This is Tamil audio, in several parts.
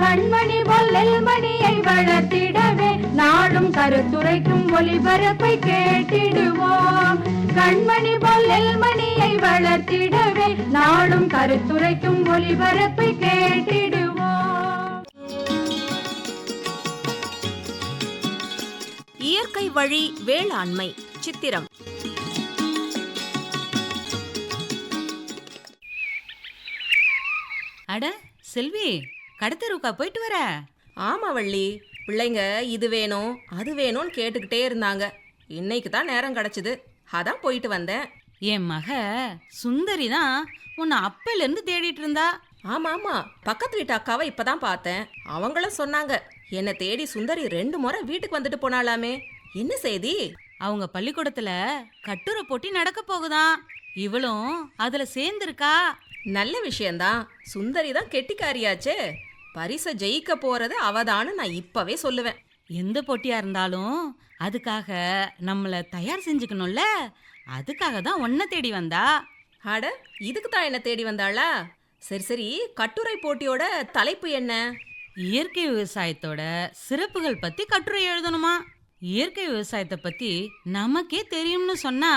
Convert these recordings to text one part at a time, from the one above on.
கண்மணி பொல்லல் மணியை வளர்த்திடவே நாடும் கருத்துரைக்கும் ஒளிபரப்பை கேட்டிடுவோம். கண்மணி பொல்லல் மணியை வளர்த்திடவே நாடும் கருத்துரைக்கும் ஒளிபரப்பை கேட்டிடுவோம். இயற்கை வழி வேளாண்மை சித்திரம். அட செல்வி. கடத்தருக்கா போயிட்டு வர? ஆமா வள்ளி. பிள்ளைங்க இது வேணும் அது வேணும்னு கேட்டுக்கிட்டே இருந்தாங்க. இன்னைக்கு தான் நேரம் கிடைச்சது. அதான் போயிட்டு வந்தேன். என் மக சுந்தரி தான் உன்னை அப்பையில இருந்து தேடிட்டு இருந்தா? ஆமா ஆமா. பக்கத்து வீட்டு அக்காவை இப்பதான் பார்த்தேன். அவங்களும் சொன்னாங்க என்னை தேடி சுந்தரி ரெண்டு முறை வீட்டுக்கு வந்துட்டு போனாலாமே என்ன செய்தி? அவங்க பள்ளிக்கூடத்துல கட்டுரை போட்டி நடக்க போகுதாம் இவளும் அதுல சேர்ந்திருக்கா? நல்ல விஷயம்தான் சுந்தரி தான் கெட்டிக்காரியாச்சே. பரிசை ஜெயிக்க போறது அவதான்னு நான் இப்பவே சொல்லுவேன். எந்த போட்டியா இருந்தாலும் அதுக்காக நம்மள தயார் செஞ்சுக்கணும்ல. அதுக்காக தான் உன்னை தேடி வந்தா. அட இதுக்கு தான் என்ன தேடி வந்தாளா? சரி சரி கட்டுரை போட்டியோட தலைப்பு என்ன? இயற்கை விவசாயத்தோட சிறப்புகள் பத்தி கட்டுரை எழுதணுமா? இயற்கை விவசாயத்தை பத்தி நமக்கே தெரியும்னு சொன்னா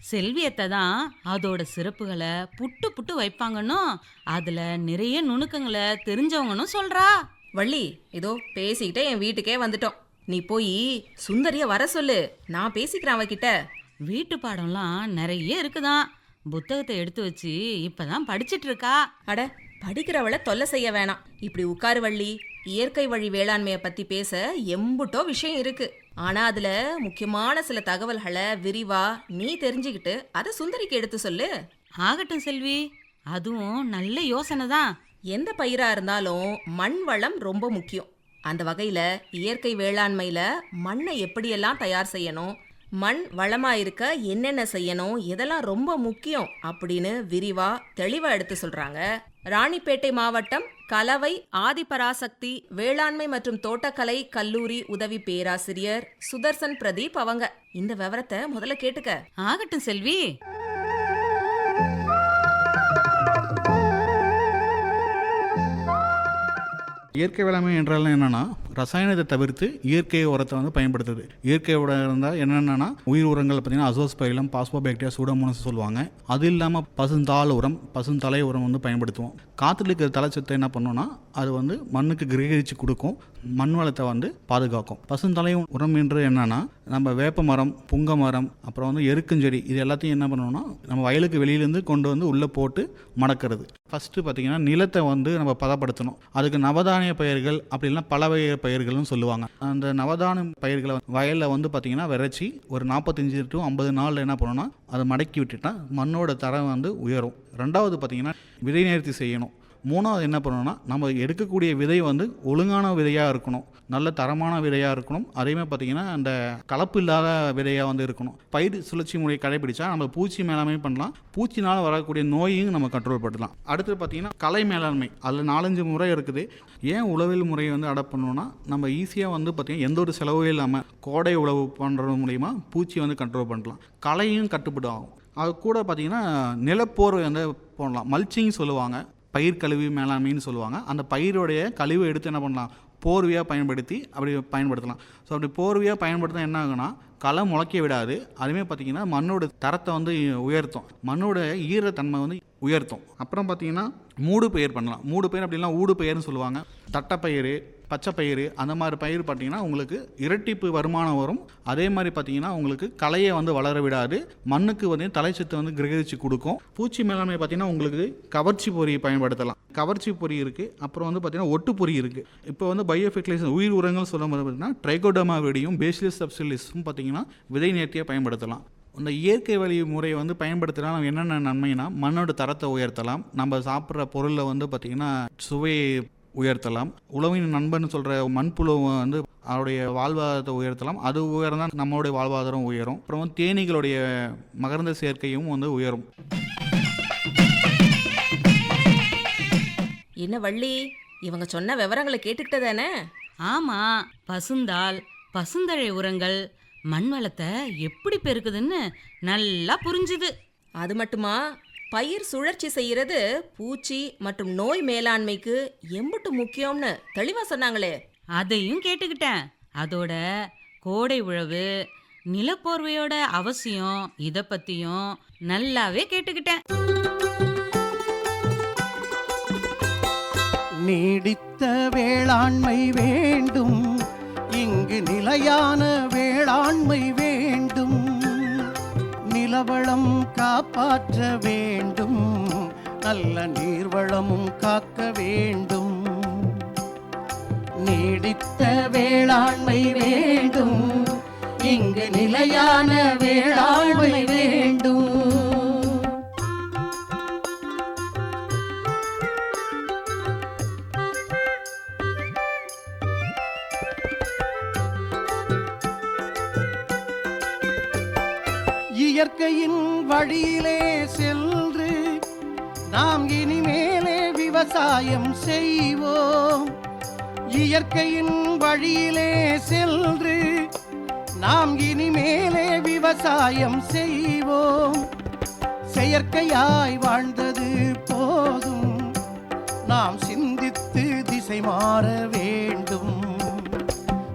செல்வியத்தை தான் அதோட சிறப்புகளை புட்டு புட்டு வைப்பாங்கன்னு அதுல நிறைய நுணுக்கங்களை தெரிஞ்சவங்கன்னு சொல்றா. வள்ளி இதோ பேசிக்கிட்டே என் வீட்டுக்கே வந்துட்டோம். நீ போய் சுந்தரிய வர சொல்லு. நான் பேசிக்கிறேன் அவகிட்ட. வீட்டு பாடம்லாம் நிறைய இருக்குதாம் புத்தகத்தை எடுத்து வச்சு இப்பதான் படிச்சிட்டு இருக்கா. அட படிக்கிறவள தொல்லை செய்ய வேணாம். இப்படி உட்காரு வள்ளி. இயற்கை வழி வேளாண்மையை பத்தி பேச எம்புட்டோ விஷயம் இருக்கு. ஆனா அதுல முக்கியமான சில தகவல்களை விரிவா நீ தெரிஞ்சுக்கிட்டு அதை சுந்தரிக்கு எடுத்து சொல்லு. ஆகட்டும் செல்வி. அதுவும் நல்ல யோசனை தான். எந்த பயிரா இருந்தாலும் மண் வளம் ரொம்ப முக்கியம். அந்த வகையில இயற்கை வேளாண்மையில மண்ணை எப்படியெல்லாம் தயார் செய்யணும் மண் வளமா இருக்க என்னென்ன செய்யணும் இதெல்லாம் ரொம்ப முக்கியம் அப்படின்னு விரிவா தெளிவா எடுத்து சொல்றாங்க. ராணிப்பேட்டை மாவட்டம் கலவை ஆதிபராசக்தி வேளாண்மை மற்றும் தோட்டக்கலை கல்லூரி உதவி பேராசிரியர் சுதர்சன் பிரதீப் அவங்க. இந்த விவரத்தை முதல்ல கேட்டுக்க. ஆகட்டும் செல்வி. இயற்கை வேளாண்மை என்றால் என்னன்னா ரசாயனத்தை தவிர்த்து இயற்கை உரத்தை வந்து பயன்படுத்துது. இயற்கை உரம் இருந்தால் என்னென்னா உயிர் உரங்கள் பார்த்தீங்கன்னா அசோஸ்பைலம் பாஸ்போபாக்டீரியா சூடமோனஸ் சொல்லுவாங்க. அது இல்லாமல் பசுந்தாள் உரம் பசுந்தலை உரம் வந்து பயன்படுத்துவோம். காற்றுல இருக்கிற தலைச்சத்தை என்ன பண்ணோன்னா அது வந்து மண்ணுக்கு கிரகிச்சு கொடுக்கும். மண் வளத்தை வந்து பாதுகாக்கும். பசுந்தலையும் உரம் என்று என்னென்னா நம்ம வேப்ப மரம் புங்க மரம் அப்புறம் வந்து எருக்கஞ்செடி இது எல்லாத்தையும் என்ன பண்ணணும்னா நம்ம வயலுக்கு வெளியிலேருந்து கொண்டு வந்து உள்ளே போட்டு மடக்கிறது. ஃபஸ்ட்டு பார்த்தீங்கன்னா நிலத்தை வந்து நம்ம பதப்படுத்தணும். அதுக்கு நவதானிய பயிர்கள் அப்படி இல்லைன்னா பல வகை பயிர்கள்னு சொல்லுவாங்க. அந்த நவதானிய பயிர்களை வயலில் வந்து பார்த்திங்கன்னா விரைச்சி ஒரு நாற்பத்தஞ்சு டு ஐம்பது நாளில் என்ன பண்ணணும்னா அதை மடக்கி விட்டுட்டா மண்ணோட தரம் வந்து உயரும். ரெண்டாவது பார்த்தீங்கன்னா விதை நேர்த்தி செய்யணும். மூணாவது என்ன பண்ணணும்னா நம்ம எடுக்கக்கூடிய விதை வந்து ஒழுங்கான விதையாக இருக்கணும். நல்ல தரமான விதையாக இருக்கணும். அதேமாதிரி பார்த்தீங்கன்னா அந்த கலப்பு இல்லாத விதையாக வந்து இருக்கணும். பயிர் சுழற்சி முறையை கடைபிடிச்சா நம்ம பூச்சி மேலாண்மை பண்ணலாம். பூச்சினால் வரக்கூடிய நோயையும் நம்ம கண்ட்ரோல் பண்ணலாம் அடுத்து பார்த்தீங்கன்னா கலை மேலாண்மை. அதில் நாலஞ்சு முறை இருக்குது. ஏன் உழவில் முறையை வந்து அடாப்ட் பண்ணணும்னா நம்ம ஈஸியாக வந்து பார்த்திங்கன்னா எந்த ஒரு செலவும் இல்லாமல் கோடை உழவு பண்ணுறது மூலிமா பூச்சி வந்து கண்ட்ரோல் பண்ணலாம். களையும் கட்டுப்பட்டு ஆகும். அது கூட பார்த்திங்கன்னா நிலப்போர்வை வந்து போடலாம். மல்ச்சிங் சொல்லுவாங்க. பயிர் கழிவு மேலாண்மைன்னு சொல்லுவாங்க. அந்த பயிரோடைய கழிவு எடுத்து என்ன பண்ணலாம்? போர்வையாக பயன்படுத்தி அப்படி பயன்படுத்தலாம். ஸோ அப்படி போர்வையாக பயன்படுத்தினா என்ன ஆகுனா களை முளைக்க விடாது. அதுவுமே பார்த்திங்கன்னா மண்ணோட தரத்தை வந்து உயர்த்தும். மண்ணோட ஈரத்தன்மை வந்து உயர்த்தும். அப்புறம் பார்த்திங்கன்னா மூடு பயிர் பண்ணலாம். மூடு பயிர் அப்படின்னா ஊடு பயிர்னு சொல்லுவாங்க. தட்டைப்பயிறு பச்சை பயிறு அந்த மாதிரி பயிர் பார்த்தீங்கன்னா உங்களுக்கு இரட்டிப்பு வருமானம் வரும். அதே மாதிரி பார்த்தீங்கன்னா உங்களுக்கு களையை வந்து வளர விடாது. மண்ணுக்கு வந்து தலைச்சத்து வந்து கிரகிச்சு கொடுக்கும். பூச்சி மேலாண்மை பார்த்தீங்கன்னா உங்களுக்கு கவர்ச்சி பொறி பயன்படுத்தலாம். கவர்ச்சி பொறி இருக்குது அப்புறம் வந்து பார்த்தீங்கன்னா ஒட்டு பொறி இருக்குது இப்போ வந்து பயோ ஃபெர்டிலைசேஷன் உயிர் உரங்கள் சொல்லும்போது பார்த்தீங்கன்னா ட்ரைகோடமா வெடியும் பேசிலிஸ் சப்சிலிஸும் பார்த்தீங்கன்னா விதை நேர்த்தியாக பயன்படுத்தலாம். இந்த இயற்கை வழி முறையை வந்து பயன்படுத்தினா நம்ம என்னென்ன நன்மைனா மண்ணோட தரத்தை உயர்த்தலாம். நம்ம சாப்பிட்ற பொருளில் வந்து பார்த்திங்கன்னா சுவையை உயர்த்தலாம். உழவின் நண்பன் சொல்கிற மண்புழு வந்து அவருடைய வாழ்வாதாரத்தை உயர்த்தலாம். அது உயர்ந்தால் நம்மளுடைய வாழ்வாதாரம் உயரும். அப்புறம் வந்து தேனீகளுடைய மகரந்த சேர்க்கையும் வந்து உயரும். என்ன வள்ளி? இவங்க சொன்ன விவரங்களை கேட்டுக்கிட்டு தானே ஆமா பசுந்தாள் பசுந்தழை உரங்கள் மண் வளத்தை எப்படி பெருக்குதுன்னு நல்லா புரிஞ்சுது. அது மட்டுமா? பயிர் சுழற்சி செய்யறது பூச்சி மற்றும் நோய் மேலாண்மைக்கு எம்புட்டு முக்கியம்னு தெளிவா சொன்னாங்களே. அதையும் கேட்டுக்கிட்டேன். அதோட கோடை உழவு நிலப்போர்வையோட அவசியம் இத பத்தியும் நல்லாவே கேட்டுக்கிட்டேன். நீடித்த வேளாண்மை வேண்டும். இங்கு நிலையான வேளாண்மை வேண்டும். நிலவளம் காப்பாற்ற வேண்டும். நல்ல நீர்வளமும் காக்க வேண்டும். நீடித்த வேளாண்மை வேண்டும். இங்கு நிலையான வேளாண்மை வேண்டும். இயற்கையின் வழியிலே சென்று நாம் இனிமேலே விவசாயம் செய்வோம். இயற்கையின் வழியிலே சென்று நாம் இனிமேலே விவசாயம் செய்வோம். செயற்கையாய் வாழ்ந்தது போதும். நாம் சிந்தித்து திசை மாற வேண்டும்.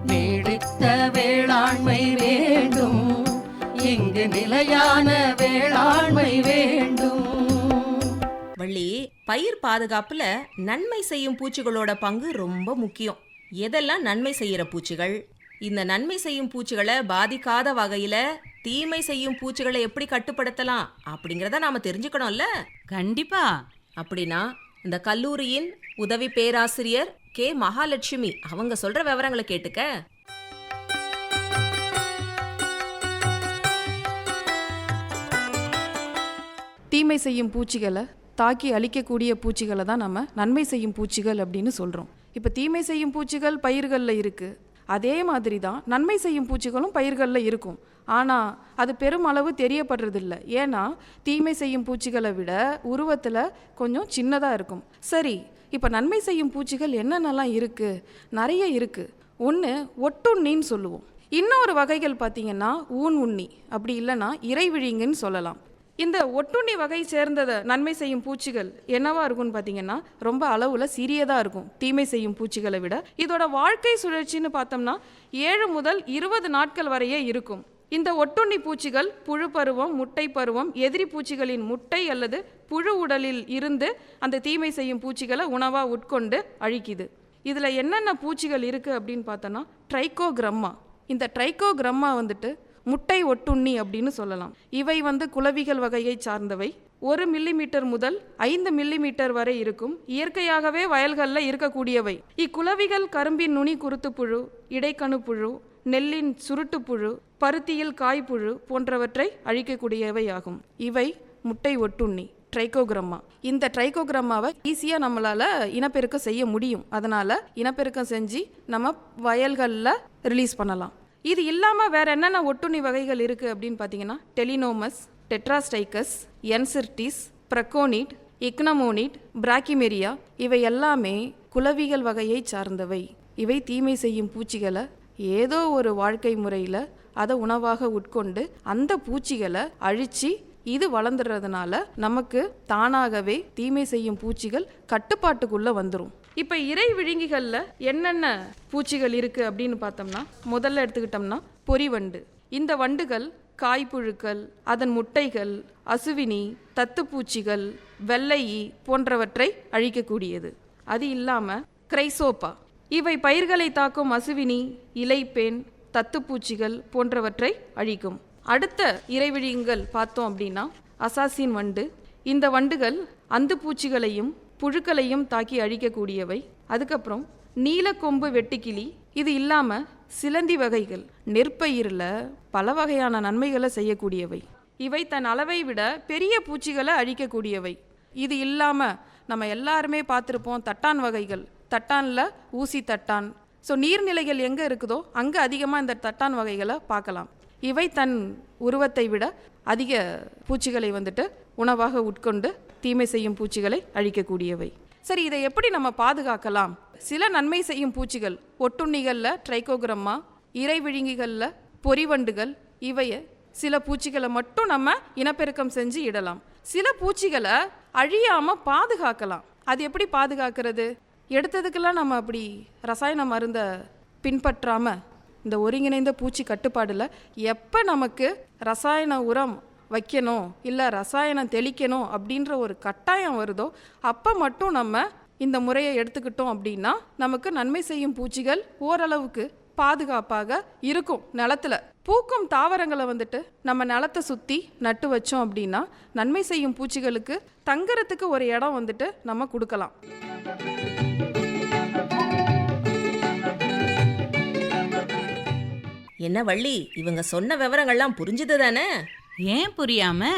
நீடித்த வேளாண்மை வேண்டும். இங்கு நிலையான வேளாண்மை வேண்டும். வள்ளி பயிர் பாதுகாப்புல நன்மை செய்யும் பூச்சிகளோட பங்கு ரொம்ப முக்கியம். எதெல்லாம் நன்மை செய்யற பூச்சிகள்? இந்த நன்மை செய்யும் பூச்சிகளை பாதிக்காத வகையில தீமை செய்யும் பூச்சிகளை எப்படி கட்டுப்படுத்தலாம் அப்படிங்கறத நாம தெரிஞ்சுக்கணும்ல? கண்டிப்பா. அப்படின்னா இந்த கல்லூரியின் உதவி பேராசிரியர் கே. மகாலட்சுமி அவங்க சொல்ற விவரங்களை கேட்டுக்க. தீமை செய்யும் பூச்சிகளை தாக்கி அழிக்கக்கூடிய பூச்சிகளை தான் நம்ம நன்மை செய்யும் பூச்சிகள் அப்படின்னு சொல்கிறோம் இப்போ தீமை செய்யும் பூச்சிகள் பயிர்களில் இருக்குது அதே மாதிரி தான் நன்மை செய்யும் பூச்சிகளும் பயிர்களில் இருக்கும். ஆனால் அது பெருமளவு தெரியப்படுறதில்ல. ஏன்னா தீமை செய்யும் பூச்சிகளை விட உருவத்தில் கொஞ்சம் சின்னதாக இருக்கும். சரி இப்போ நன்மை செய்யும் பூச்சிகள் என்னென்னலாம் இருக்குது நிறைய இருக்குது ஒன்று ஒட்டுண்ணின்னு சொல்லுவோம். இன்னொரு வகைகள் பார்த்தீங்கன்னா ஊன் உண்ணி. அப்படி இல்லைன்னா இறைவிழிங்கன்னு சொல்லலாம். இந்த ஒட்டுண்ணி வகை சேர்ந்ததை நன்மை செய்யும் பூச்சிகள் என்னவா இருக்கும்னு பார்த்தீங்கன்னா ரொம்ப அளவில் சிறியதாக இருக்கும். தீமை செய்யும் பூச்சிகளை விட. இதோட வாழ்க்கை சுழற்சின்னு பார்த்தோம்னா ஏழு முதல் இருபது நாட்கள் வரையே இருக்கும். இந்த ஒட்டுண்ணி பூச்சிகள் புழு பருவம் முட்டை பருவம் எதிரி பூச்சிகளின் முட்டை அல்லது புழு உடலில் இருந்து அந்த தீமை செய்யும் பூச்சிகளை உணவாக உட்கொண்டு அழிக்குது. இதில் என்னென்ன பூச்சிகள் இருக்குது அப்படின்னு பார்த்தோன்னா ட்ரைகோக்ரம்மா. இந்த ட்ரைகோக்ரம்மா வந்துட்டு முட்டை ஒட்டுண்ணி அப்படின்னு சொல்லலாம். இவை வந்து குளவிகள் வகையை சார்ந்தவை. ஒரு மில்லிமீட்டர் முதல் ஐந்து மில்லிமீட்டர் வரை இருக்கும். இயற்கையாகவே வயல்களில் இருக்கக்கூடியவை. இக்குளவிகள் கரும்பின் நுனி குருத்து புழு இடைக்கணு புழு நெல்லின் சுருட்டு புழு பருத்தியில் காய்ப்புழு போன்றவற்றை அழிக்கக்கூடியவை ஆகும். இவை முட்டை ஒட்டுண்ணி ட்ரைகோகிரம்மா. இந்த ட்ரைகோகிரம்மாவை ஈஸியாக நம்மளால் இனப்பெருக்கம் செய்ய முடியும். அதனால் இனப்பெருக்கம் செஞ்சு நம்ம வயல்களில் ரிலீஸ் பண்ணலாம். இது இல்லாமல் வேற என்னென்ன ஒட்டுண்ணி வகைகள் இருக்குது அப்படின்னு பார்த்தீங்கன்னா டெலினோமஸ் டெட்ராஸ்டைக்கஸ் என்சிர்டிஸ் பிரக்கோனிட் இக்னமோனிட் பிராக்கிமெரியா இவை எல்லாமே குலவிகள் வகையை சார்ந்தவை. இவை தீமை செய்யும் பூச்சிகளை ஏதோ ஒரு வாழ்க்கை முறையில் அதை உணவாக உட்கொண்டு அந்த பூச்சிகளை அழித்து இது வளர்ந்துடுறதுனால நமக்கு தானாகவே தீமை செய்யும் பூச்சிகள் கட்டுப்பாட்டுக்குள்ளே வந்துடும் இப்போ இறை விழுங்கிகளில் என்னென்ன பூச்சிகள் இருக்குது அப்படின்னு பார்த்தோம்னா முதல்ல எடுத்துக்கிட்டோம்னா பொறிவண்டு இந்த வண்டுகள் காய்ப்புழுக்கள் அதன் முட்டைகள் அசுவினி தத்துப்பூச்சிகள் வெள்ளையி போன்றவற்றை அழிக்கக்கூடியது. அது இல்லாமல் கிரைசோப்பா. இவை பயிர்களை தாக்கும் அசுவினி இலைப்பேன் தத்துப்பூச்சிகள் போன்றவற்றை அழிக்கும். அடுத்த இறைவிழிங்கள் பார்த்தோம் அப்படின்னா அசாசின் வண்டு. இந்த வண்டுகள் அந்து பூச்சிகளையும் புழுக்களையும் தாக்கி அழிக்கக்கூடியவை. அதுக்கப்புறம் நீலக்கொம்பு வெட்டுக்கிளி இது இல்லாமல் சிலந்தி வகைகள் நெற்பயிரில் பல வகையான நன்மைகளை செய்யக்கூடியவை. இவை தன் அளவை விட பெரிய பூச்சிகளை அழிக்கக்கூடியவை. இது இல்லாமல் நம்ம எல்லாருமே பார்த்துருப்போம் தட்டான் வகைகள். தட்டானில் ஊசி தட்டான். ஸோ நீர்நிலைகள் எங்கே இருக்குதோ அங்கே அதிகமாக இந்த தட்டான் வகைகளை பார்க்கலாம். இவை தன் உருவத்தை விட அதிக பூச்சிகளை வந்துட்டு உணவாக உட்கொண்டு தீமை செய்யும் பூச்சிகளை அழிக்கக்கூடியவை. சரி இதை எப்படி நம்ம பாதுகாக்கலாம்? சில நன்மை செய்யும் பூச்சிகள் ஒட்டுண்ணிகளில் ட்ரைகோகிரம்மா இறை விழுங்கிகளில் பொறிவண்டுகள் இவைய சில பூச்சிகளை மட்டும் நம்ம இனப்பெருக்கம் செஞ்சு இடலாம். சில பூச்சிகளை அழியாமல் பாதுகாக்கலாம். அது எப்படி பாதுகாக்கிறது? எடுத்ததுக்கெல்லாம் நம்ம அப்படி ரசாயன மருந்தை பின்பற்றாமல் இந்த ஒருங்கிணைந்த பூச்சி கட்டுப்பாடில் எப்போ நமக்கு ரசாயன உரம் வைக்கணும் இல்லை ரசாயனம் தெளிக்கணும் அப்படின்ற ஒரு கட்டாயம் வருதோ அப்போ மட்டும் நம்ம இந்த முறையை எடுத்துக்கிட்டோம் அப்படின்னா நமக்கு நன்மை செய்யும் பூச்சிகள் ஓரளவுக்கு பாதுகாப்பாக இருக்கும் நிலத்துல. பூக்கும் தாவரங்களை வந்துட்டு நம்ம நிலத்தை சுற்றி நட்டு வச்சோம் அப்படின்னா நன்மை செய்யும் பூச்சிகளுக்கு தங்கறதுக்கு ஒரு இடம் வந்துட்டு நம்ம கொடுக்கலாம். என்ன வள்ளி இவங்க சொன்ன விவரங்கள்லாம் புரிஞ்சுது தானே ஏன் புரியாம?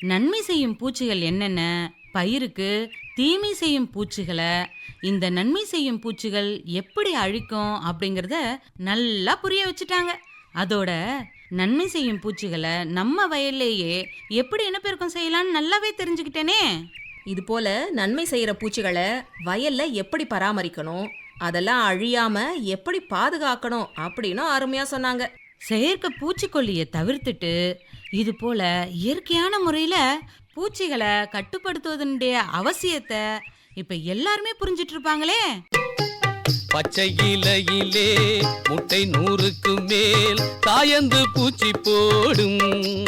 நன்மை செய்யும் பூச்சிகள் என்னென்ன? பயிருக்கு தீமை செய்யும் பூச்சிகளை இந்த நன்மை செய்யும் பூச்சிகள் எப்படி அழிக்கும் அப்படிங்கிறத நல்லா புரிய வச்சுட்டாங்க. அதோட நன்மை செய்யும் பூச்சிகளை நம்ம வயல்லையே எப்படி இனப்பெருக்கம் செய்யலாம்னு நல்லாவே தெரிஞ்சுக்கிட்டேனே. இது போல நன்மை செய்யற பூச்சிகளை வயல்ல எப்படி பராமரிக்கணும்? அதெல்லாம் அழியாம எப்படி பாதுகாக்கணும் அப்படின்னு அருமையா சொன்னாங்க. செயற்கை பூச்சிக்கொல்லியை தவிர்த்துட்டு இது போல இயற்கையான முறையில் பூச்சிகளை கட்டுப்படுத்துவதனுடைய அவசியத்தை இப்போ எல்லாருமே புரிஞ்சிட்டு இருப்பாங்களே. பச்சை இலையிலே முட்டை நூறுக்கு மேல் தாயந்து பூச்சி போடும்.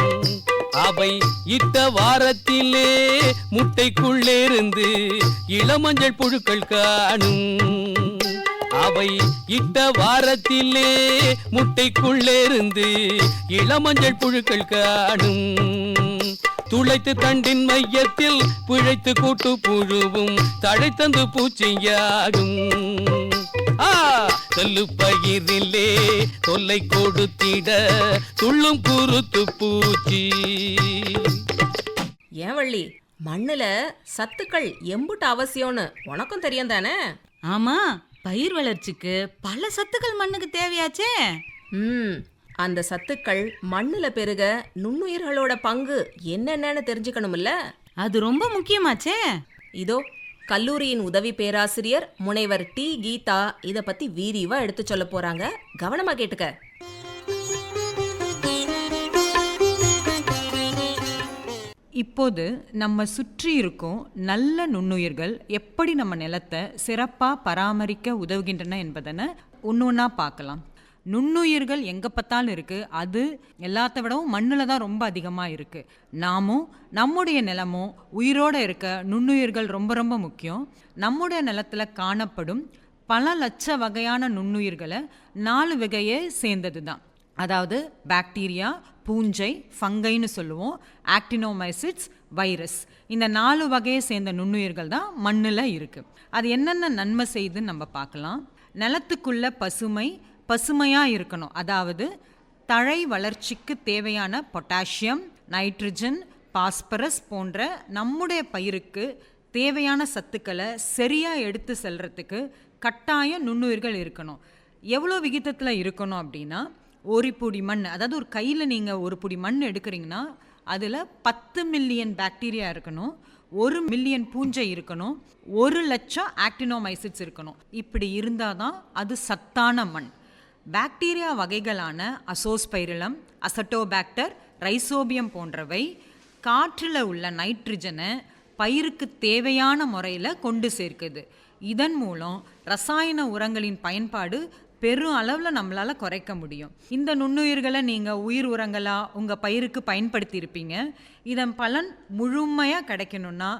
அவை இட்ட வாரத்திலே முட்டைக்குள்ளேருந்து இளமஞ்சள் புழுக்கள் காணும். அவை இட்ட வாரத்திலே முட்டைக்குள்ளேருந்து இளமஞ்சள் புழுக்கள் காணும். துளைத்து தண்டின் மையத்தில் பிழைத்து கூட்டு புழுவும் தழைத்தந்து பூச்சியாகும் ஆ தெல்லு பயிரிலே தொல்லை கொடுத்திட துள்ளும் குருத்து பூச்சி. ஏன் வள்ளி மண்ணுல சத்துக்கள் எம்புட்டு அவசியம்னு உனக்கும் தெரியும் தானே ஆமா பயிர் வளர்ச்சிக்கு பல சத்துக்கள் மண்ணுக்கு தேவையாச்சே? ம் அந்த சத்துக்கள் மண்ணுல பெருக நுண்ணுயிர்களோட பங்கு என்னென்னன்னு தெரிஞ்சுக்கணும்ல? அது ரொம்ப முக்கியமாச்சே. இதோ கல்லூரியின் உதவி பேராசிரியர் முனைவர் டி கீதா இத பத்தி விரிவா எடுத்து சொல்ல போறாங்க. கவனமா கேட்டுக்க. இப்போது நம்ம சுற்றி இருக்கும் நல்ல நுண்ணுயிர்கள் எப்படி நம்ம நிலத்தை சிறப்பாக பராமரிக்க உதவுகின்றன என்பதனை ஒன்று ஒன்றா பார்க்கலாம். நுண்ணுயிர்கள் எங்கே பார்த்தாலும் இருக்குது அது எல்லாத்த விடவும் மண்ணில் தான் ரொம்ப அதிகமாக இருக்குது நாமும் நம்முடைய நிலமும் உயிரோடு இருக்க நுண்ணுயிர்கள் ரொம்ப ரொம்ப முக்கியம். நம்முடைய நிலத்தில் காணப்படும் பல லட்ச வகையான நுண்ணுயிர்களை நாலு வகையை சேர்ந்தது தான் அதாவது பாக்டீரியா பூஞ்சை ஃபங்கைன்னு சொல்லுவோம். ஆக்டினோமைசிட்ஸ் வைரஸ் இந்த நாலு வகையை சேர்ந்த நுண்ணுயிர்கள் தான் மண்ணில் இருக்குது அது என்னென்ன நன்மை செய்யுதுன்னு நம்ம பார்க்கலாம். நிலத்துக்குள்ள பசுமை பசுமையாக இருக்கணும். அதாவது தழை வளர்ச்சிக்கு தேவையான பொட்டாசியம் நைட்ரஜன் பாஸ்பரஸ் போன்ற நம்முடைய பயிருக்கு தேவையான சத்துக்களை சரியாக எடுத்து செல்றதுக்கு கட்டாய நுண்ணுயிர்கள் இருக்கணும். எவ்வளோ விகிதத்தில் இருக்கணும் அப்படின்னா ஒரு புடி மண். அதாவது ஒரு கையில் நீங்கள் ஒரு புடி மண் எடுக்கிறீங்கன்னா அதில் பத்து மில்லியன் பாக்டீரியா இருக்கணும் ஒரு மில்லியன் பூஞ்சை இருக்கணும் ஒரு லட்சம் ஆக்டினோமைசிட்ஸ் இருக்கணும். இப்படி இருந்தால் தான் அது சத்தான மண். பாக்டீரியா வகைகளான அசோஸ்பைரிலம் அசட்டோபாக்டர் ரைசோபியம் போன்றவை காற்றில் உள்ள நைட்ரஜனை பயிருக்கு தேவையான முறையில் கொண்டு சேர்க்குது. இதன் மூலம் ரசாயன உரங்களின் பயன்பாடு பெரும் அளவில் நம்மளால் குறைக்க முடியும். இந்த நுண்ணுயிர்களை நீங்கள் உயிர் உரங்களாக உங்கள் பயிருக்கு பயன்படுத்தியிருப்பீங்க. இதன் பலன் முழுமையாக கிடைக்கணும்னா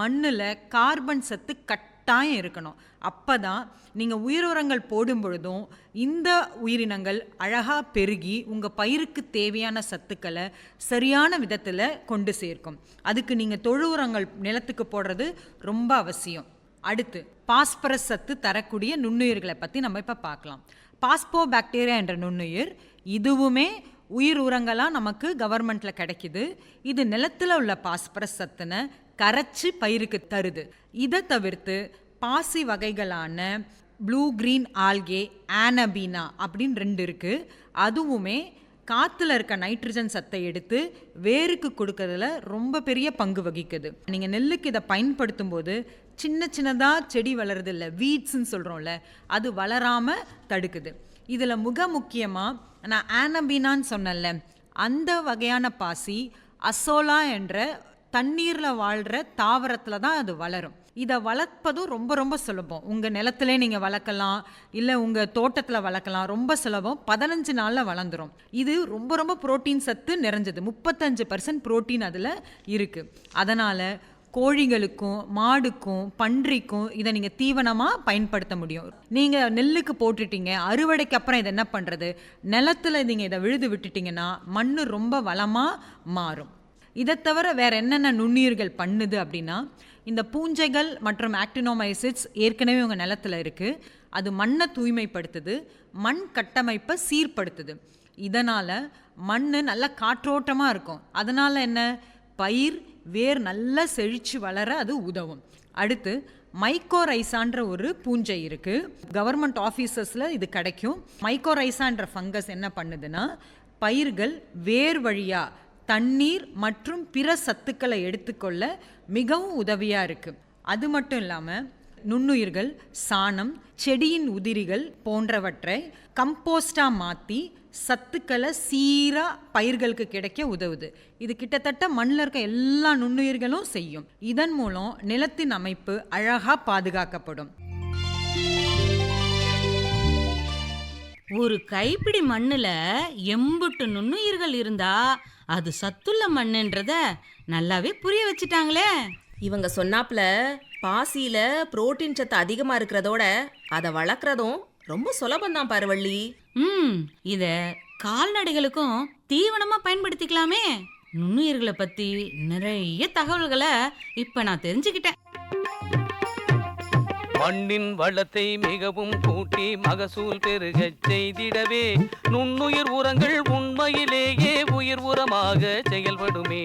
மண்ணில் கார்பன் சத்து கட்டாயம் இருக்கணும். அப்போ தான் நீங்கள் உயிர் உரங்கள் போடும் பொழுதும் இந்த உயிரினங்கள் அழகாக பெருகி உங்கள் பயிருக்கு தேவையான சத்துக்களை சரியான விதத்தில் கொண்டு சேர்க்கும். அதுக்கு நீங்கள் தொழு உரங்கள் நிலத்துக்கு போடுறது ரொம்ப அவசியம். அடுத்து பாஸ்பரஸ் சத்து தரக்கூடிய நுண்ணுயிர்களை பற்றி நம்ம இப்போ பார்க்கலாம். பாஸ்போ பாக்டீரியா என்ற நுண்ணுயிர் இதுவுமே உயிர் உரங்களாக நமக்கு கவர்மெண்ட்டில் கிடைக்குது. இது நிலத்தில் உள்ள பாஸ்பரஸ் சத்துனை கரைச்சி பயிருக்கு தருது. இதை தவிர்த்து பாசி வகைகளான ப்ளூ கிரீன் ஆல்கே ஆனபீனா அப்படின்னு ரெண்டு இருக்குது அதுவுமே காற்றுல இருக்க நைட்ரஜன் சத்தை எடுத்து வேருக்கு கொடுக்கறதுல ரொம்ப பெரிய பங்கு வகிக்குது. நீங்கள் நெல்லுக்கு இதை பயன்படுத்தும் போது சின்ன சின்னதாக செடி வளருது இல்லை வீட்ஸ்ன்னு சொல்கிறோம்ல அது வளராமல் தடுக்குது. இதில் மிக முக்கியமாக நான் ஆனபீனான்னு சொன்னேன்ல அந்த வகையான பாசி அசோலா என்ற தண்ணீரில் வாழ்கிற தாவரத்தில் தான் அது வளரும். இதை வளர்ப்பதும் ரொம்ப ரொம்ப சுலபம். உங்கள் நிலத்திலே நீங்கள் வளர்க்கலாம் இல்லை உங்கள் தோட்டத்தில் வளர்க்கலாம் ரொம்ப சுலபம். பதினஞ்சு நாளில் வளர்ந்துரும். இது ரொம்ப ரொம்ப புரோட்டீன் சத்து நிறைஞ்சது. முப்பத்தஞ்சு பர்சன்ட் புரோட்டீன் அதில் இருக்குது அதனால் கோழிகளுக்கும் மாடுக்கும் பன்றிக்கும் இதை நீங்கள் தீவனமாக பயன்படுத்த முடியும். நீங்கள் நெல்லுக்கு போட்டுட்டீங்க அறுவடைக்கு அப்புறம் இதை என்ன பண்ணுறது நிலத்துல நீங்கள் இதை விழுது விட்டுட்டிங்கன்னா மண் ரொம்ப வளமாக மாறும். இதை தவிர வேற என்னென்ன நுண்ணுயிர்கள் பண்ணுது அப்படின்னா இந்த பூஞ்சைகள் மற்றும் ஆக்டினோமைசிட்ஸ் ஏற்கனவே உங்கள் நிலத்துல இருக்குது அது மண்ணை தூய்மைப்படுத்துது மண் கட்டமைப்பை சீர்படுத்துது. இதனால் மண் நல்ல காற்றோட்டமாக இருக்கும். அதனால் என்ன? பயிர் வேர் நல்லா செழித்து வளர அது உதவும். அடுத்து மைக்கோரைசான்ற ஒரு பூஞ்சை இருக்குது கவர்மெண்ட் ஆஃபீஸஸில் இது கிடைக்கும். மைக்கோரைசான்ற ஃபங்கஸ் என்ன பண்ணுதுன்னா பயிர்கள் வேர் வழியாக தண்ணீர் மற்றும் பிற சத்துக்களை எடுத்துக்கொள்ள மிகவும் உதவியாக இருக்குது அது மட்டும் இல்லாமல் நுண்ணுயிர்கள் சாணம் செடியின் உதிரிகள் போன்றவற்றை கம்போஸ்டாக மாற்றி சத்துக்களை சீராக பயிர்களுக்கு கிடைக்க உதவுது. இது கிட்டத்தட்ட மண்ணில் இருக்க எல்லா நுண்ணுயிர்களும் செய்யும். இதன் மூலம் நிலத்தின் அமைப்பு அழகாக பாதுகாக்கப்படும். ஒரு கைப்பிடி மண்ணுல எம்புட்டு நுண்ணுயிர்கள் இருந்தா அது சத்துள்ள மண்ணுன்றத நல்லாவே புரிய வச்சுட்டாங்களே. இவங்க சொன்னாப்ல பாசியில புரோட்டீன் சத்து அதிகமா இருக்கிறதோட அதை வளர்க்குறதும் ரொம்ப சுலபம்தான் பரவள்ளி ம் இத கால்நடைகளுக்கும் தீவனமா பயன்படுத்திக்கலாமே. நுண்ணுயிர்களை பத்தி நிறைய தகவல்களை இப்ப நான் தெரிஞ்சுக்கிட்டேன். மண்ணின் வளத்தை மிகவும் கூட்டி மகசூல் பெருகச் செய்திடவே நுண்ணுயிர் உரங்கள் உண்மையிலேயே உயிர் உரமாக செயல்படுமே.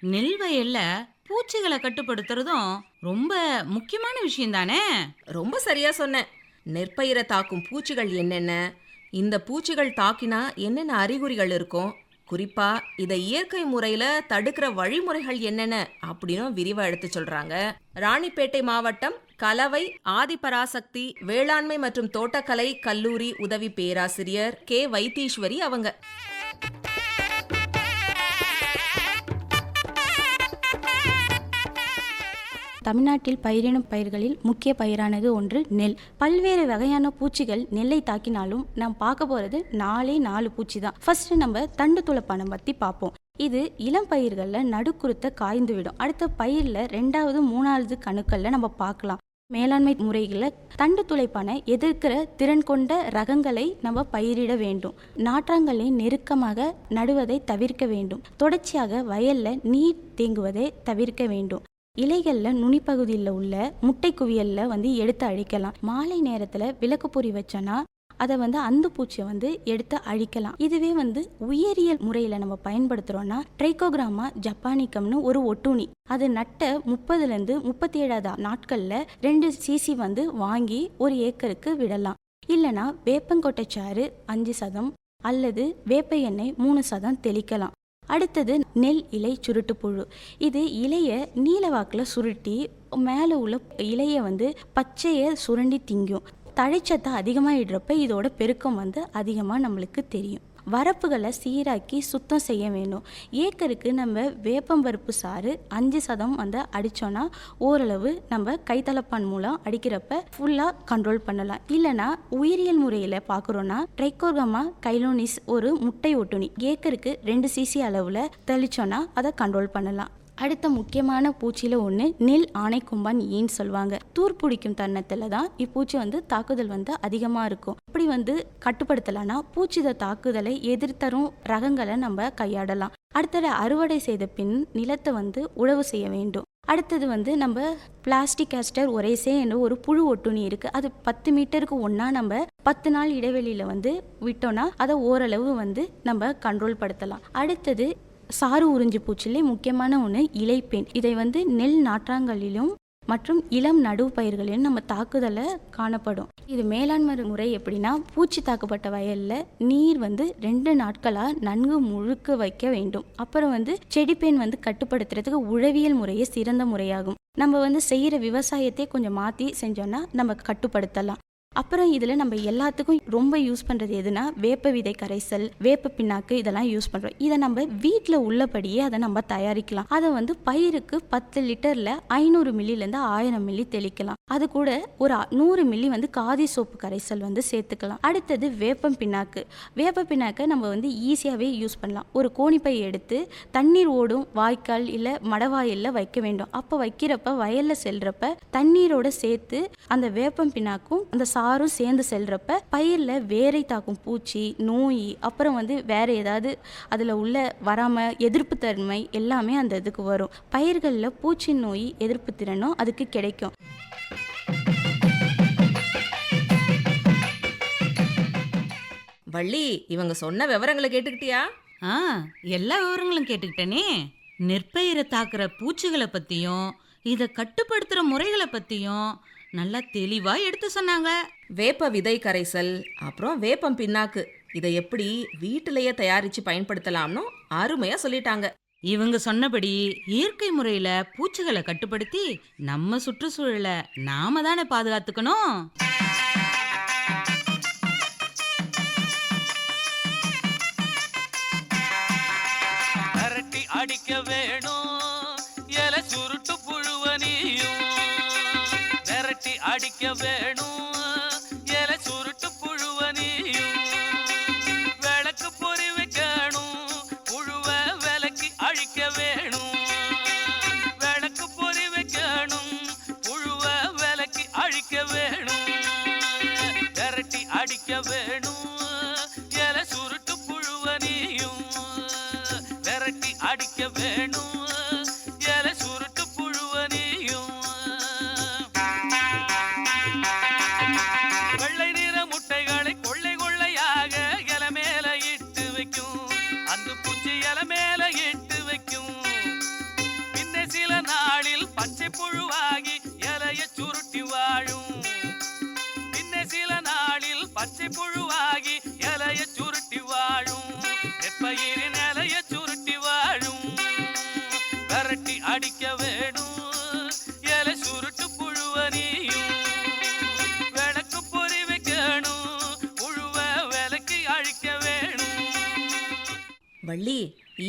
நெல் வயல்ல பூச்சிகளை கட்டுப்படுத்துறதும் ரொம்ப முக்கியமான விஷயம் தானே ரொம்ப சரியா சொன்னேன். நெற்பயிரை தாக்கும் பூச்சிகள் என்னென்ன? இந்த பூச்சிகள் தாக்கினா என்னென்ன அறிகுறிகள் இருக்கும்? குறிப்பா இதை இயற்கை முறையில தடுக்கிற வழிமுறைகள் என்னென்ன அப்படின்னு விரிவா எடுத்து சொல்றாங்க. ராணிப்பேட்டை மாவட்டம் கலவை ஆதிபராசக்தி வேளாண்மை மற்றும் தோட்டக்கலை கல்லூரி உதவி பேராசிரியர் கே வைத்தீஸ்வரி அவங்க. தமிழ்நாட்டில் பயிரிடும் பயிர்களில் முக்கிய பயிரானது ஒன்று நெல். பல்வேறு வகையான பூச்சிகள் நெல்லை தாக்கினாலும் நாம் பார்க்க போகிறது நாலே நாலு பூச்சி தான் ஃபர்ஸ்ட் நம்ம தண்டு துளப்பானம் பற்றி பார்ப்போம். இது இளம் பயிர்களில் நடுக்குறுத்த காய்ந்து விடும் அடுத்த பயிரில் ரெண்டாவது மூணாவது கணுக்களில் நம்ம பார்க்கலாம். மேலாண்மை முறைகளில் தண்டு துளைப்பான எதிர்க்கிற திறன் கொண்ட ரகங்களை நம்ம பயிரிட வேண்டும். நாற்றாங்கலை நெருக்கமாக நடுவதை தவிர்க்க வேண்டும். தொடர்ச்சியாக வயல்ல நீர் தேங்குவதை தவிர்க்க வேண்டும். இலைகளில் நுனிப்பகுதியில் உள்ள முட்டை குவியலில் வந்து எடுத்து அழிக்கலாம். மாலை நேரத்தில் விளக்கு பொறி வச்சோன்னா அதை வந்து அந்த பூச்சியை வந்து எடுத்து அழிக்கலாம். இதுவே வந்து உயிரியல் முறையில் நம்ம பயன்படுத்துகிறோன்னா ட்ரைகோகிராமா ஜப்பானிக்கம்னு ஒரு ஒட்டுணி அது நட்ட முப்பதுலேருந்து முப்பத்தி ஏழாவது நாட்களில் ரெண்டு சிசி வந்து வாங்கி ஒரு ஏக்கருக்கு விடலாம். இல்லைனா வேப்பங்கொட்டைச்சாறு அஞ்சு சதம் அல்லது வேப்ப எண்ணெய் மூணு சதம் தெளிக்கலாம். அடுத்தது நெல் இலை சுருட்டு புழு இது இலையை நீலவாக்கில் சுருட்டி மேலே உள்ள இலையை வந்து பச்சையை சுரண்டி திங்கும். தழைச்சத்தை அதிகமாக இடுறப்ப இதோட பெருக்கம் வந்து அதிகமாக நம்மளுக்கு தெரியும். வரப்புகளை சீராக்கி சுத்தம் செய்ய வேணும். ஏக்கருக்கு நம்ம வேப்பம்பருப்பு சாறு அஞ்சு சதம் வந்து அடித்தோன்னா ஓரளவு நம்ம கைத்தலப்பான் மூலம் அடிக்கிறப்ப ஃபுல்லாக கண்ட்ரோல் பண்ணலாம். இல்லைனா உயிரியல் முறையில் பார்க்குறோன்னா ட்ரைகோர்கமா கைலோனிஸ் ஒரு முட்டை ஒட்டுணி ஏக்கருக்கு ரெண்டு சிசி அளவில் தெளித்தோன்னா அதை கண்ட்ரோல் பண்ணலாம். அடுத்த முக்கியமான பூச்சியில் ஒன்று நெல் ஆணைக்கொம்பான் ஈன்னு சொல்லுவாங்க. தூர் பிடிக்கும் தருணத்தில் தான் இப்பூச்சி வந்து தாக்குதல் வந்து அதிகமாக இருக்கும். இப்படி வந்து கட்டுப்படுத்தலைன்னா பூச்சித தாக்குதலை எதிர்த்தரும் ரகங்களை நம்ம கையாடலாம். அடுத்தது அறுவடை செய்த பின் நிலத்தை வந்து உழவு செய்ய வேண்டும். அடுத்தது வந்து நம்ம பிளாஸ்டிக் கேஸ்டர் ஒரேசே என்ற ஒரு புழு ஒட்டுணி இருக்குது அது பத்து மீட்டருக்கு ஒன்றா நம்ம பத்து நாள் இடைவெளியில் வந்து விட்டோன்னா அதை ஓரளவு வந்து நம்ம கண்ட்ரோல் படுத்தலாம். அடுத்தது சாறு உறிஞ்சி பூச்சிலே முக்கியமான ஒன்று இலைப்பேன் இதை வந்து நெல் நாற்றாங்கலிலும் மற்றும் இளம் நடுவு பயிர்களிலும் நம்ம தாக்குதலை காணப்படும். இது மேலாண்மை முறை எப்படின்னா பூச்சி தாக்கப்பட்ட வயலில் நீர் வந்து ரெண்டு நாட்களாக நன்கு முழுக்க வைக்க வேண்டும். அப்புறம் வந்து செடிப்பேன் வந்து கட்டுப்படுத்துறதுக்கு உழவியல் முறையே சிறந்த முறையாகும். நம்ம வந்து செய்கிற விவசாயத்தை கொஞ்சம் மாற்றி செஞ்சோன்னா நம்ம கட்டுப்படுத்தலாம். அப்புறம் இதில் நம்ம எல்லாத்துக்கும் ரொம்ப யூஸ் பண்ணுறது எதுனா வேப்ப விதை கரைசல் வேப்ப பின்னாக்கு இதெல்லாம் யூஸ் பண்ணுறோம் இதை நம்ம வீட்டில் உள்ளபடியே அதை நம்ம தயாரிக்கலாம். அதை வந்து பயிருக்கு பத்து லிட்டரில் ஐநூறு மில்லிலேருந்து ஆயிரம் மில்லி தெளிக்கலாம். அது கூட ஒரு நூறு மில்லி வந்து காதி சோப்பு கரைசல் வந்து சேர்த்துக்கலாம். அடுத்தது வேப்பம் பின்னாக்கு. வேப்ப பின்னாக்கை நம்ம வந்து ஈஸியாகவே யூஸ் பண்ணலாம். ஒரு கோணிப்பை எடுத்து தண்ணீர் ஓடும் வாய்க்கால் இல்லை மடவாயிலில் வைக்க வேண்டும். அப்போ வைக்கிறப்ப வயலில் செல்கிறப்ப தண்ணீரோட சேர்த்து அந்த வேப்பம் பின்னாக்கும் அந்த சா சாரும் சேர்ந்து செல்றப்ப பயிரில் வேரை தாக்கும் பூச்சி நோய் அப்புறம் வந்து வேற ஏதாவது அதில் உள்ள வராமல் எதிர்ப்பு தன்மை எல்லாமே அந்த இதுக்கு வரும். பயிர்களில் பூச்சி நோய் எதிர்ப்பு திறனும் அதுக்கு கிடைக்கும். வள்ளி இவங்க சொன்ன விவரங்களை கேட்டுக்கிட்டியா? ஆ எல்லா விவரங்களும் கேட்டுக்கிட்டேனே. நெற்பயிரை தாக்குற பூச்சிகளை பற்றியும் இதை கட்டுப்படுத்துகிற முறைகளை பற்றியும் நல்லா தெளிவாக எடுத்து சொன்னாங்க. வேப்ப விதை கரைசல் அப்புறம் வேப்பம் பிண்ணாக்கு இதை எப்படி வீட்டிலேயே தயாரித்து பயன்படுத்தலாம்னு அருமையாக சொல்லிட்டாங்க. இவங்க சொன்னபடி இயற்கை முறையில் பூச்சிகளை கட்டுப்படுத்தி நம்ம சுற்றுச்சூழலை நாம தானே பாதுகாத்துக்கணும். அடிக்க வேணும். விரட்டி அடிக்க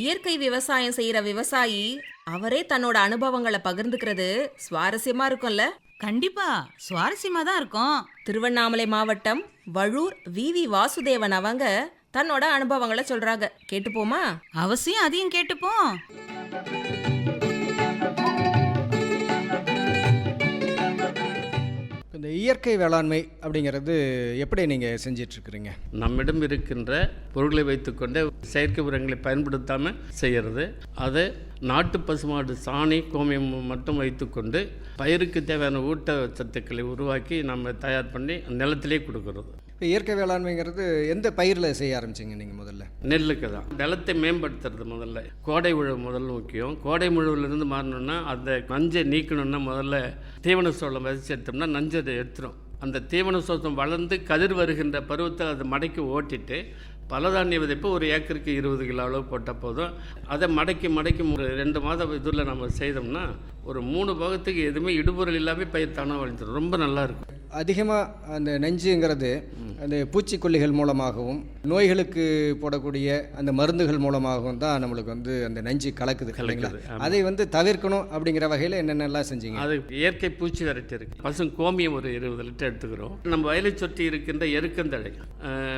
இயற்கை விவசாயம் செய்யற விவசாயி அவரே தன்னோட அனுபவங்களை பகிர்ந்துக்கிறது. சுவாரஸ்யமா இருக்கும்ல? கண்டிப்பா. சுவாரஸ்யமா தான் இருக்கும். திருவண்ணாமலை மாவட்டம் வழூர் வி. வி. வாசுதேவன் அவங்க தன்னோட அனுபவங்களை சொல்றாங்க. கேட்டுப்போமா? அவசியம் அதையும் கேட்டுப்போம். இயற்கை வேளாண்மை அப்படிங்கிறது எப்படி நீங்கள் செஞ்சிட்ருக்குறீங்க? நம்மிடம் இருக்கின்ற பொருட்களை வைத்துக்கொண்டு செயற்கை உரங்களை பயன்படுத்தாமல் செய்கிறது அதை நாட்டு பசுமாடு சாணி கோமியம் மட்டும் வைத்துக்கொண்டு பயிருக்கு தேவையான ஊட்டச்சத்துக்களை உருவாக்கி நம்ம தயார் பண்ணி நிலத்திலே கொடுக்கறது. இப்போ இயற்கை வேளாண்மைங்கிறது எந்த பயிரில் செய்ய ஆரம்பிச்சிங்க நீங்கள் முதல்ல? நெல்லுக்கு தான். நிலத்தை மேம்படுத்துறது முதல்ல. கோடை உழவு முதல்ல முக்கியம். கோடை உழவுலேருந்து மாறணும்னா அந்த நஞ்சை நீக்கணும்னா முதல்ல தீவன சோளம் விதைச்சு எடுத்தோம்னா நஞ்சை அதை எடுத்துரும். அந்த தீவன சோளம் வளர்ந்து கதிர் வருகின்ற பருவத்தில் அதை மடக்கி ஓட்டிட்டு பலதானிய விதைப்பு ஒரு ஏக்கருக்கு இருபது கிலோ அளவு போட்டால் போதும். அதை மடக்கி மடக்கி ஒரு ரெண்டு மாதம் இதில் நம்ம செய்தோம்னா ஒரு மூணு பாகத்துக்கு எதுவுமே இடுபொருள் இல்லாமல் பயிர் தானாக வளர்ந்துடும் ரொம்ப நல்லாயிருக்கும் அதிகமாக அந்த நஞ்சுங்கிறது அந்த பூச்சிக்கொல்லிகள் மூலமாகவும் நோய்களுக்கு போடக்கூடிய அந்த மருந்துகள் மூலமாகவும் தான் நம்மளுக்கு வந்து அந்த நஞ்சு கலக்குது இல்லைங்களா. அதை வந்து தவிர்க்கணும் அப்படிங்கிற வகையில் என்னென்னலாம் செஞ்சீங்க? அது இயற்கை பூச்சி விரட்டி இருக்கு. பசும் கோமியம் ஒரு இருபது லிட்டர் எடுத்துக்கிறோம். நம்ம வயலை சுற்றி இருக்கின்ற எருக்கந்தழை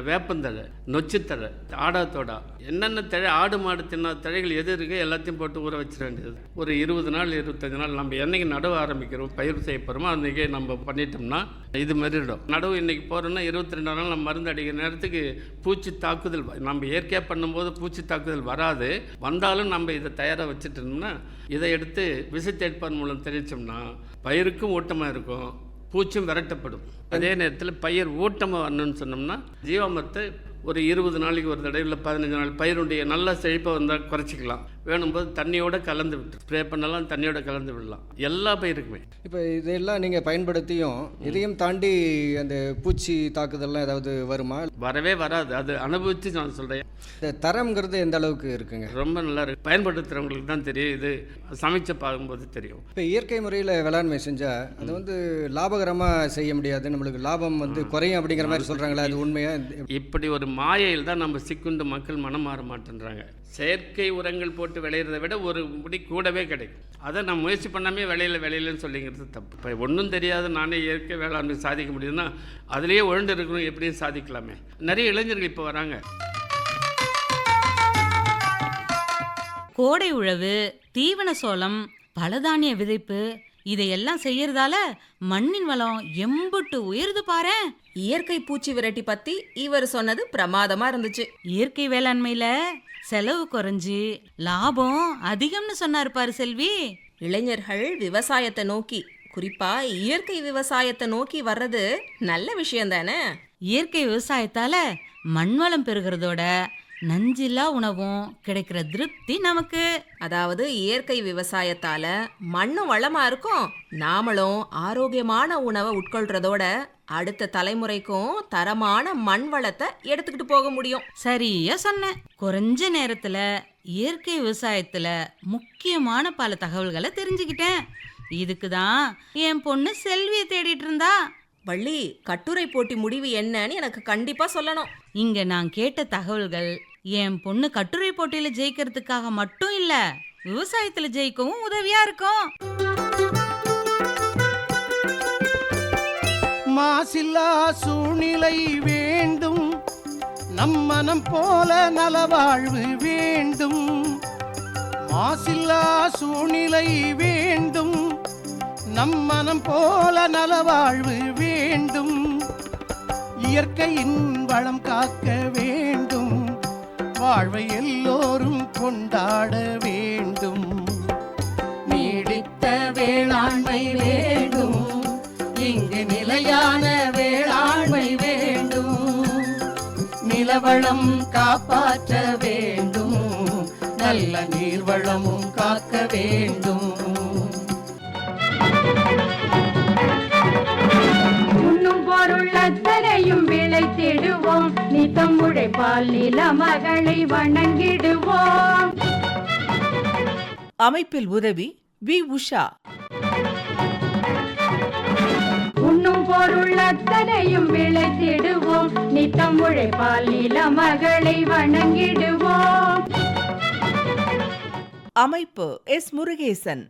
வேப்பந்தழை நொச்சித்தழை ஆடாத்தோடா என்னென்ன தழை ஆடு மாடு தின்னா தழைகள் எது இருக்கு எல்லாத்தையும் போட்டு ஊற வச்சிட வேண்டியது. ஒரு இருபது நாள் இருபத்தஞ்சு நாள் நம்ம என்னைக்கு நடவு ஆரம்பிக்கிறோம் பயிர் செய்ய போகிறோமோ அன்றைக்கே நம்ம பண்ணிட்டோம்னா இது மாறிடும் நடவு இன்னைக்கு போகிறோம்னா இருபத்தி ரெண்டு நாள் நம்ம மருந்து அடிக்கிற நேரத்துக்கு பூச்சி தாக்குதல் வ- நம்ம இயற்கையாக பண்ணும்போது பூச்சி தாக்குதல் வராது. வந்தாலும் நம்ம இதை தயாராக வச்சுட்டோம்னா இதை எடுத்து விசைத்தேட்பான் மூலம் தெளித்தோம்னா பயிருக்கும் ஊட்டமாக இருக்கும் பூச்சும் விரட்டப்படும். அதே நேரத்தில் பயிர் ஊட்டமாக வரணும்னு சொன்னோம்னா ஜீவாமரத்தை ஒரு இருபது நாளைக்கு ஒரு தடவை இல்லை பதினஞ்சு நாள் பயிருடைய நல்ல செழிப்பை வந்தால் குறைச்சிக்கலாம். வேணும்போது தண்ணியோட கலந்து விட்டு ஸ்ப்ரே பண்ணலாம் தண்ணியோட கலந்து விடலாம். எல்லா பயிருக்குமே. இப்போ இதெல்லாம் நீங்கள் பயன்படுத்தியும் இதையும் தாண்டி அந்த பூச்சி தாக்குதல்லாம் ஏதாவது வருமா? வரவே வராது. அது அனுபவித்து நான் சொல்கிறேன் இந்த தரம்ங்கிறது எந்த அளவுக்கு இருக்குங்க? ரொம்ப நல்லா இருக்கு. பயன்படுத்துகிறவங்களுக்கு தான் தெரியும். இது சமைச்சு பார்க்கும்போது தெரியும். இப்போ இயற்கை முறையில் வேளாண்மை செஞ்சால் அது வந்து லாபகரமாக செய்ய முடியாது. நம்மளுக்கு லாபம் வந்து குறையும் அப்படிங்கிற மாதிரி சொல்கிறாங்களா அது உண்மையா? இப்படி ஒரு மாயையில் தான் நம்ம சிக்குண்டு மக்கள் மனம் மாற மாட்டேன்றாங்க. செயற்கை உரங்கள் போட்டு விளையிறத விட ஒரு முடி கூடவே கிடைக்கும். அதை நான் முயற்சி பண்ணாமே விளையில விளையிலன்னு சொல்லிங்கிறது தப்பு. இப்போ ஒன்றும் தெரியாத நானே இயற்கை வேளாண்மை சாதிக்க முடியுதுன்னா அதுலேயே உழண்டு இருக்கணும் எப்படியும் சாதிக்கலாமே. நிறைய இளைஞர்கள் இப்போ வராங்க. கோடை உழவு தீவன சோளம் பலதானிய விதைப்பு இதையெல்லாம் செய்யறதால மண்ணின் வளம் எம்புட்டு உயருது பாரேன் இயற்கை பூச்சி விரட்டி பத்தி இவர் சொன்னது பிரமாதமா இருந்துச்சு. இயற்கை வேளாண்மையில செலவு குறைஞ்சு லாபம் அதிகம்னு சொன்னாரு பாரு செல்வி. இளைஞர்கள் விவசாயத்தை நோக்கி குறிப்பா இயற்கை விவசாயத்தை நோக்கி வர்றது நல்ல விஷயம் தானே? இயற்கை விவசாயத்தால மண்வளம் பெருகிறதோட நஞ்சில்லா உணவும் கிடைக்கிற திருப்தி நமக்கு. அதாவது இயற்கை விவசாயத்தால மண்ணும் வளமா இருக்கும். நாமளும் ஆரோக்கியமான உணவை உட்கொள்றதோட அடுத்த தலைமுறைக்கும் தரமான மண் வளத்தை எடுத்துக்கிட்டு போக முடியும். சரியா சொன்ன. குறைஞ்ச நேரத்துல இயற்கை விவசாயத்துல முக்கியமான பல தகவல்களை தெரிஞ்சுக்கிட்டேன். இதுக்கு தான் என் பொண்ணு செல்வியை தேடிட்டு இருந்தா. வள்ளி கட்டுரை போட்டி முடிவு என்னன்னு எனக்கு கண்டிப்பா சொல்லணும். இங்க நான் கேட்ட தகவல்கள் என் பொண்ணு கட்டுரை போட்டியில ஜெயிக்கிறதுக்காக மட்டும் இல்ல விவசாயத்துல ஜெயிக்கவும் உதவியா இருக்கும். மாசில்லா சூழ்நிலை வேண்டும். நம் மனம் போல நலவாழ்வு வேண்டும். மாசில்லா சூழ்நிலை வேண்டும். நம் மனம் போல நலவாழ்வு வேண்டும். இயற்கையின் வளம் காக்க வேண்டும். வாழ்வை எல்லோரும் கொண்டாட வேண்டும். நீடித்த வேளாண்மை வேண்டும். இங்கு நிலையான வேளாண்மை வேண்டும். நிலவளம் காப்பாற்ற வேண்டும். நல்ல நீர்வளமும் காக்க வேண்டும். பொருள் அத்தனையும் விளைத்திடுவோம். நித்தம் உழைப்பால் நில மகளை வணங்கிடுவோம். அமைப்பில் உதவி வி. உஷா. உண்ணும் பொருள் அத்தனையும் விளைத்திடுவோம். நித்தம் உழைப்பால் நில மகளை வணங்கிடுவோம். அமைப்பு எஸ். முருகேசன்.